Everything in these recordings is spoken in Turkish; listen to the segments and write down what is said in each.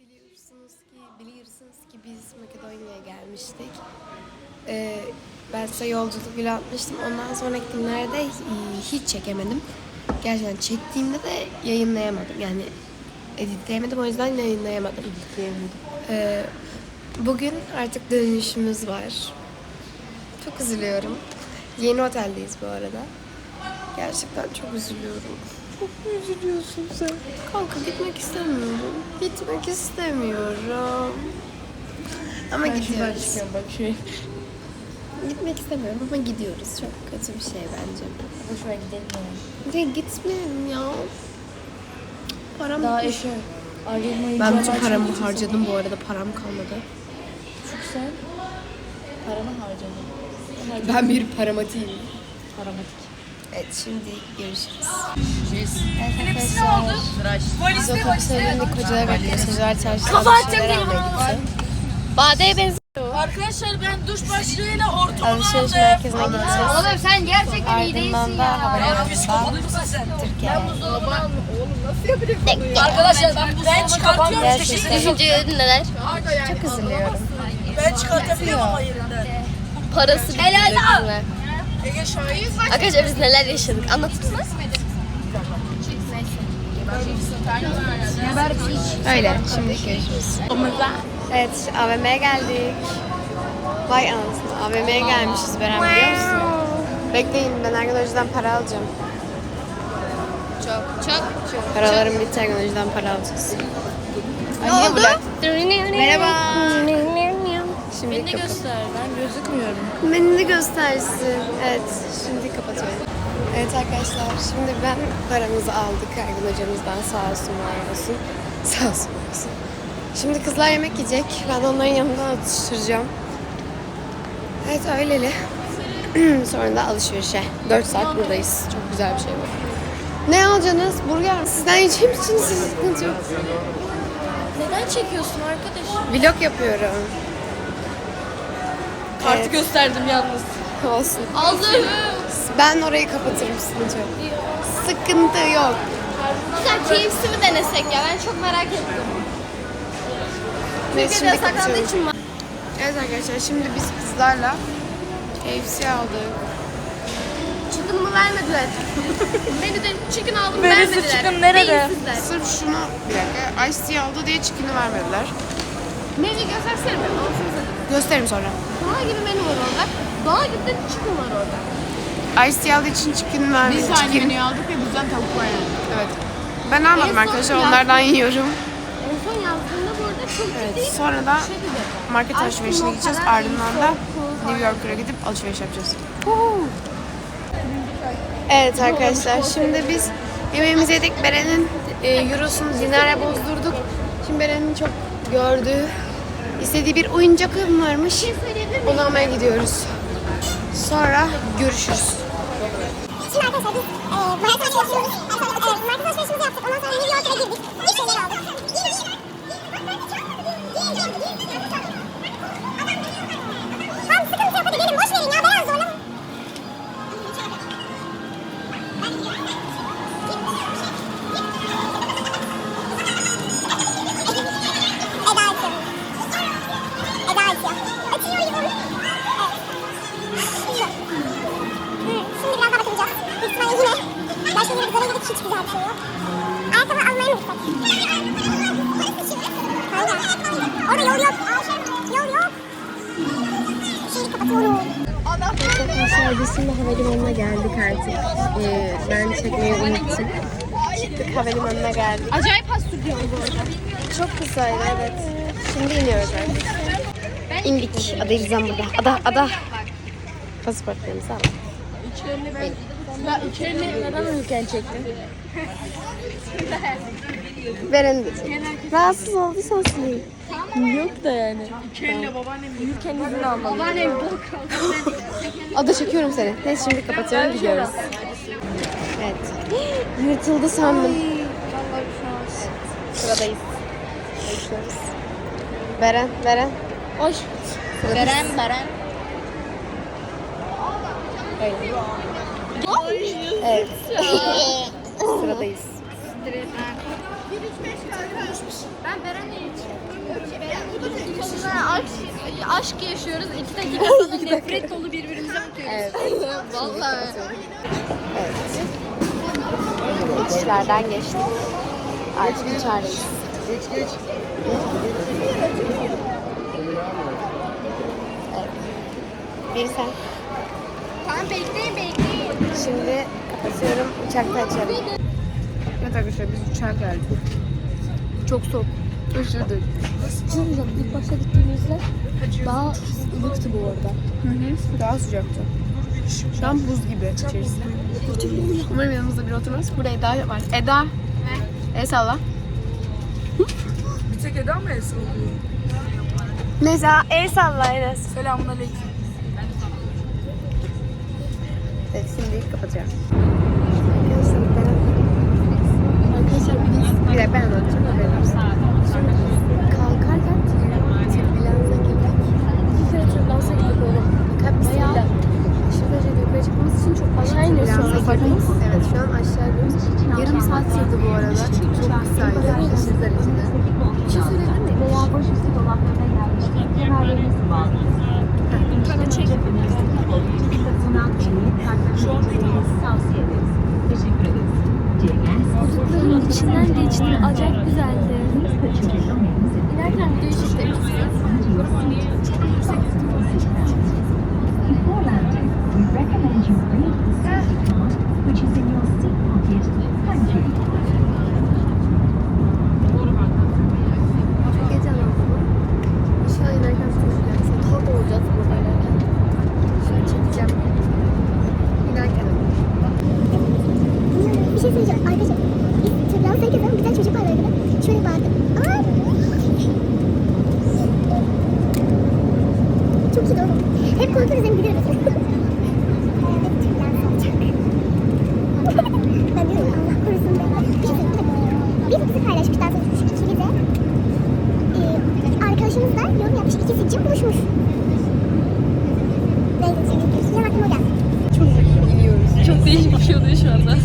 Biliyorsunuz ki, biliyorsunuz ki biz Makedonya'ya gelmiştik. Ee, ben size yolculuk bile atmıştım. Ondan sonraki günlerde e, hiç çekemedim. Gerçekten çektiğimde de yayınlayamadım. Yani editleyemedim o yüzden yayınlayamadım. Ee, bugün artık dönüşümüz var. Çok üzülüyorum. Yeni oteldeyiz bu arada. Gerçekten çok üzülüyorum. Çok mu üzülüyorsun sen? Kanka gitmek istemiyorum. Gitmek istemiyorum. Ama gidiyoruz. bak şey. Gitmek istemiyorum ama gidiyoruz. Çok kötü bir şey bence. Boşuna gidelim yani. Ya gitmeyelim ya. Param Daha eşe. Ben bütün paramı harcadım bu arada. Param kalmadı. Çünkü sen paranı harcadın. Ben bir paramatiyim. Paramatik. Evet şimdi görüşürüz. Hepsini aldım. Biz otobüse bindik. Kocalar bekliyor. Kocalar çarşıda. Telefonu. gitti. Bade'ye benziyor. Arkadaşlar ben duş başlığıyla ortamı Alışveriş aldım. merkezine gideceğiz. Oğlum sen gerçekten iyi değilsin Ardından da ya. havalimanından Psikopat mısın sen? Türkiye'ye. Arkadaşlar ben, ben çıkartıyorum işte şimdi. Düşünce neler? Çok üzülüyorum. Ben çıkartabiliyorum ama yerinden. Parası Helal Ege şahit. Arkadaşlar biz neler yaşadık anlatır mısın? Öyle. Şimdi görüşürüz. Evet AVM'ye geldik. Vay anasını. AVM'ye gelmişiz Beren biliyor musun? Bekleyin ben arkadaşlardan para alacağım. Çok çok çok. Paralarım bitti arkadaşlardan para alacağız. Ne oldu? Merhaba. Şimdi Beni de göster. Ben gözükmüyorum. Beni de göstersin. Evet, şimdi kapatıyorum. Evet arkadaşlar, şimdi ben paramızı aldık Ergun hocamızdan sağ olsun, var olsun. Sağ olsun, var olsun. Şimdi kızlar yemek yiyecek. Ben onların yanından atıştıracağım. Evet öyleli. Sonra da alışverişe. 4 saat buradayız. Çok güzel bir şey bu. Ne alacaksınız? Burger mi? Sizden yiyeceğim için siz sıkıntı yok. Neden çekiyorsun arkadaş? Vlog yapıyorum. Kartı Evet. gösterdim yalnız. Olsun. Allah'ım. Ben orayı kapatırım sıkıntı yok. Sıkıntı yok. Sen KFC mi denesek ya? Ben çok merak ettim. Neyse Türkiye'de şimdi yasaklandığı kapatıyorum. için. Evet arkadaşlar şimdi biz kızlarla KFC aldık. Chicken'ımı vermediler. Menüden chicken aldım Menüsü vermediler. chicken nerede? Beyinsizler. Sırf şunu bir dakika Ice tea aldı diye chicken'ı vermediler. Menü göstersene mi? Olsun. Gösteririm sonra. Dağ gibi menü var orada. Dağ gibi de chicken var orada. Aldığı için chicken vermedi. Biz aynı Chicken- menüyü aldık ve bizden tavuk var yani. Evet. Ben almadım son arkadaşlar yazdım. onlardan yiyorum. En son yazdığında bu arada çok Evet, ciddi sonra da şey dedi. market Aşkım, alışverişine o gideceğiz. kadar Ardından da New York'a gidip alışveriş yapacağız. Evet arkadaşlar şimdi biz yemeğimizi yedik. Beren'in e, eurosunu dinara bozdurduk. Şimdi Beren'in çok gördüğü, istediği bir oyuncak varmış. Onu almaya gidiyoruz. Sonra görüşürüz. Şimdi arkadaşlar biz e, market alışverişimizi e, market alışverişimizi yaptık. Ondan sonra New York'a girdik. Bir şeyler aldık. Tamam sıkıntı yok hadi gelin boş verin Orada yol yok. Yol yok. Şeyi kapatıyorum. Arkadaşlar biz şimdi havalimanına geldik artık. Ee, ben çekmeyi unuttum. Çıktık havalimanına geldik. Acayip has sürüyor bu arada. Çok kısaydı evet. Şimdi iniyoruz artık. İndik. Ada İrzan burada. Ada, ada. Pasaportlarımızı aldık. Ya içerini neden uyurken çektin? Veren de çek. Rahatsız olduysan sileyim. Yok da yani. İçerine babaannem uyurken izin almalı. Ada çekiyorum seni. Neyse şimdi kapatıyorum gidiyoruz. Evet. Yırtıldı sandım. Sıradayız. Bekliyoruz. Beren, Beren. Hoş. Sıradayız. Beren Beren. Evet. Sıradayız. Ben Beren'le Sonunda aşk, aşk yaşıyoruz. İki dakika sonra nefret dolu birbirimize bakıyoruz. Evet. Vallahi. İşlerden geçtik. Artık içerideyiz. Evet. Bir sen. Tamam bekleyin bekleyin. Şimdi kapatıyorum. Uçakta açarım. Evet arkadaşlar biz uçağa geldik. Çok soğuk. Üşüdük. Canım ilk başta gittiğimizde daha ılıktı bu arada. Hı hı. Daha sıcaktı. Şu an buz gibi içerisi. Umarım yanımızda biri oturmaz. Burada Eda var. Eda. El salla. Bir tek Eda mı Esra oluyor? Mesela el salla Enes. Selamun aleyküm. Evet şimdi kapatacağım. Şey söyleyeceğim arkadaşlar. Biz türbülansayı gezelim. Bir tane çocuk var arabada. Şöyle bağırdı. Aa! Çok iyi oğlum. Hep korkuyoruz hem gülüyoruz. Evet, türbülans olacak. ben diyorum Allah korusun be. Bir şey söyleyeyim mi? Bir bizi paylaşmışlar sonra şu ikili de. Ee, arkadaşımız da yorum yapmış. İkisi cim buluşmuş. Neyse, o geldi. Çok değişik bir şey oluyor şu anda.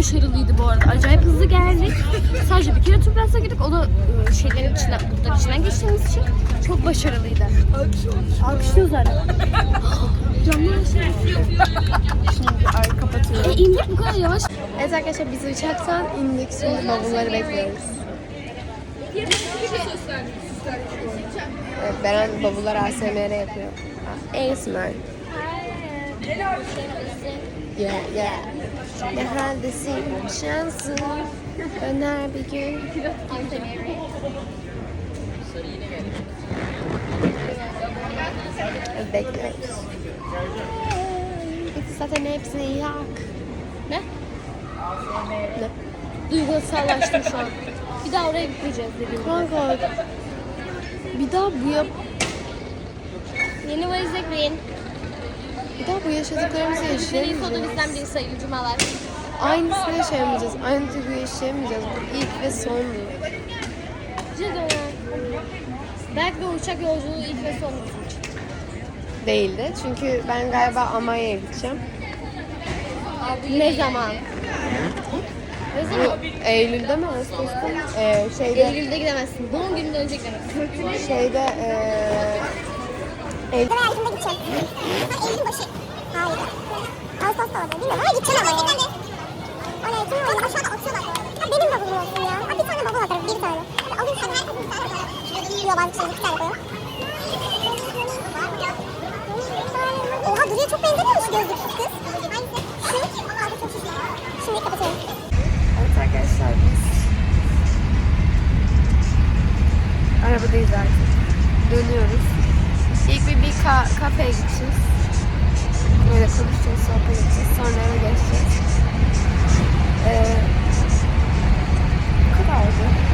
Başarılıydı bu arada. Acayip hızlı geldik. Sadece bir kere tüprense girdik. O da e, şeylerin içinden, bulutların içinden geçtiğimiz için çok başarılıydı. Alkışlıyoruz zaten. Camlar. Şimdi ay kapatıyorum. E indik bu kadar yavaş. Evet arkadaşlar biz uçaktan indik. Şimdi bavulları bekliyoruz. Evet, Beren bavullar ASMR yapıyor. ASMR. Yeah, yeah. Neredesin şansın döner bir gün. Bekliyoruz. Zaten hepsini yak. Ne? Ne? Duygusallaştım şu an. Bir daha oraya gitmeyeceğiz dediğim. Kanka bir daha bu yap Yeni valize green. Bir daha bu yaşadıklarımızı Bizden yaşayamayacağız. bizden biri sayılı cumalar. Aynısını yaşayamayacağız. Aynı duyguyu yaşayamayacağız. Bu ilk ve sondu. Cidden. Belki de uçak yolculuğu ilk ve son bizim için. Değildi. Çünkü ben galiba Almanya'ya gideceğim. Ne zaman? Ne Bu zaman? Eylül'de mi? Ağustos'ta mı? Ee, şeyde, Eylül'de gidemezsin. Doğum gününde önce gidemezsin. şeyde ee, Eylül, Ben Eylül'de gideceğim. Ha başı. Hayır. Ağustos'ta olabilir. Bilmiyorum ama gideceğim ama. O ne? Kim var? Aşağıda atıyorlar. Ha benim bavulum olsun ya. Ha bir tane bavul atarım. Bir tane. Hadi alayım sana. Herkesin bir tane koyalım. Yok bazı kişiler iki tane koyuyor. Oha Duru'ya çok benzemiyor mu şu gözlüksüz kız? Şimdi kapatıyorum. Evet arkadaşlar biz arabadayız artık. Dönüyoruz. İlk bir, bir ka kafeye gideceğiz. Böyle konuşacağız, sohbet edeceğiz. Sonra eve geçeceğiz. Ee, bu kadardı.